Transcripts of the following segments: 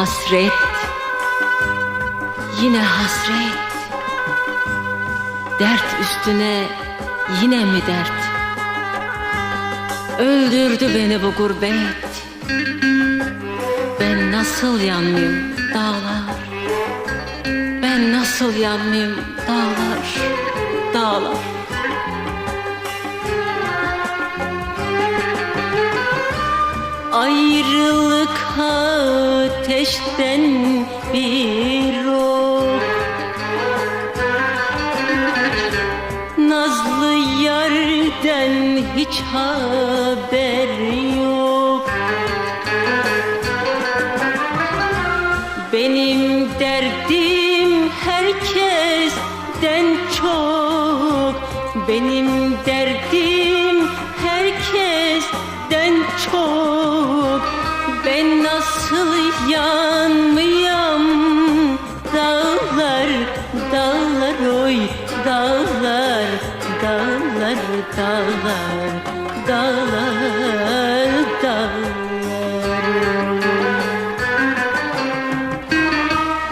Hasret, yine hasret. Dert üstüne yine mi dert? Öldürdü beni bu gurbet. Ben nasıl yanmayayım dağlar? Ben nasıl yanmayayım dağlar, dağlar? Ayrılık ateşten bir ok Nazlı yarden hiç haber yok. Benim derdim herkesten çok. Benim derdim herkesten çok Dağlar, oy Dağlar, dağlar, dağlar Dağlar, dağlar.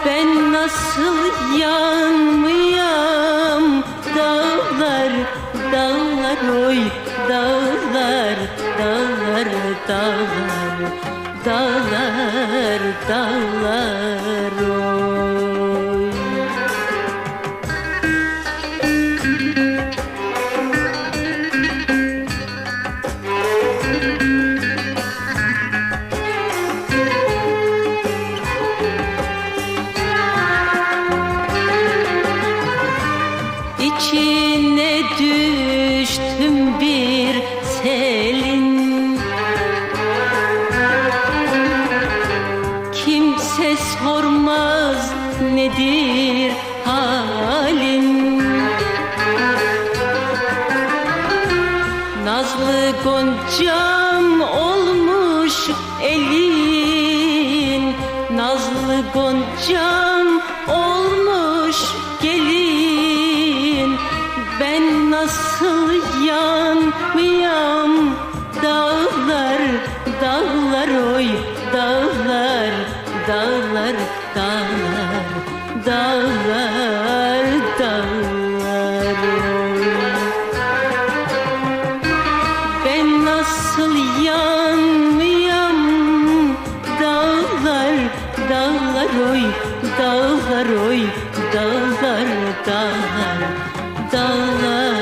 Ben nasıl yanmayam? Dağlar, dağlar oy Dağlar, dağlar, dağlar Dağlar, dağlar. oy İçine düştüm bir selin. Kimse sormaz nedir halin. Nazlı goncam olmuş elin. Nazlı goncam olmuş gelin nasıl yanmayan dağlar dağlar oy dağlar dağlar dağlar dağlar dağlar ben nasıl yanmayan dağlar dağlar oy dağlar oy dağlar dağlar dağlar